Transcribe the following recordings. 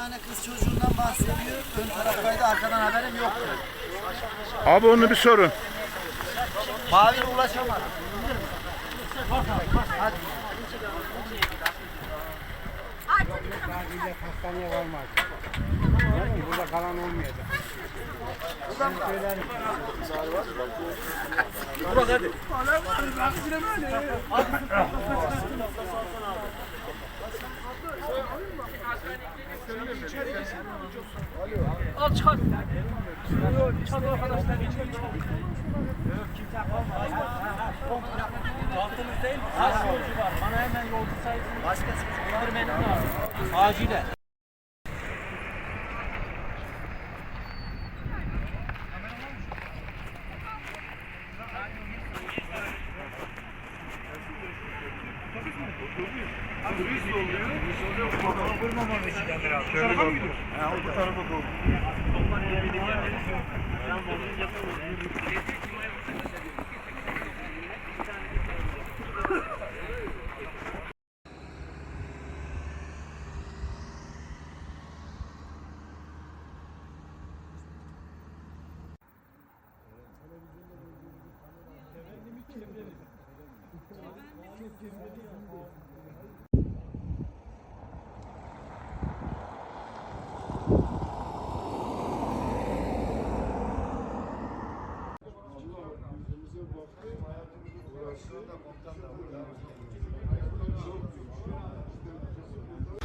tane kız çocuğundan bahsediyor. Ön taraftaydı arkadan haberim yoktu. Abi onu bir sorun. Mavi'ye ulaşamadım. Hadi. Hastaneye varmaz. Yani burada kalan olmayacak. Al çıkar. Çıkar arkadaşlar. Baktınız? Kaç yolcu var? Bana hemen yolcu sayısını başkası bildirmenin lazım. Acilen.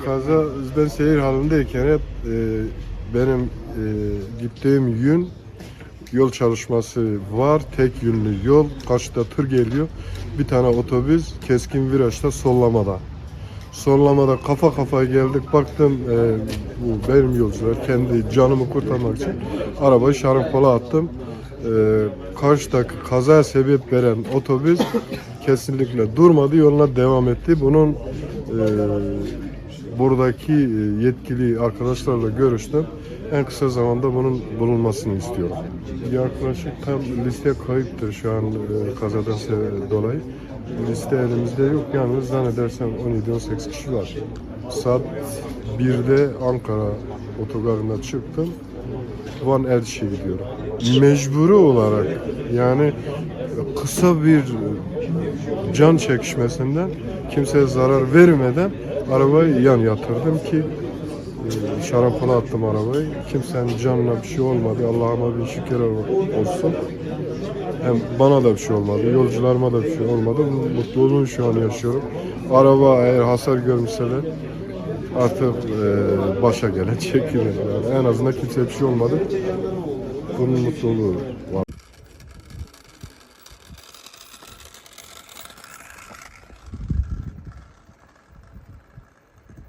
Kaza ben seyir halindeyken hep e, benim e, gittiğim yön yol çalışması var. Tek yönlü yol. Karşıda tır geliyor. Bir tane otobüs keskin virajda sollamada. Sollamada kafa kafa geldik. Baktım e, bu benim yolcular kendi canımı kurtarmak için arabayı şarampole attım. E, karşıdaki kaza sebep veren otobüs kesinlikle durmadı. Yoluna devam etti. Bunun e, buradaki e, yetkili arkadaşlarla görüştüm. En kısa zamanda bunun bulunmasını istiyorum. Yaklaşık tam liste kayıptır şu an e, kazadan dolayı. Liste elimizde yok. Yalnız zannedersem 17-18 kişi var. Saat 1'de Ankara otogarına çıktım. Van Erciş'e gidiyorum. Mecburi olarak yani kısa bir can çekişmesinden kimseye zarar vermeden arabayı yan yatırdım ki e, şarampole attım arabayı. Kimsenin canına bir şey olmadı. Allah'ıma bir şükür olsun. Hem bana da bir şey olmadı, yolcularıma da bir şey olmadı. Mutluluğu şu an yaşıyorum. Araba eğer hasar görmüşse de artık e, başa gelen çekilir. Yani en azından kimseye bir şey olmadı. Bunun mutluluğu var.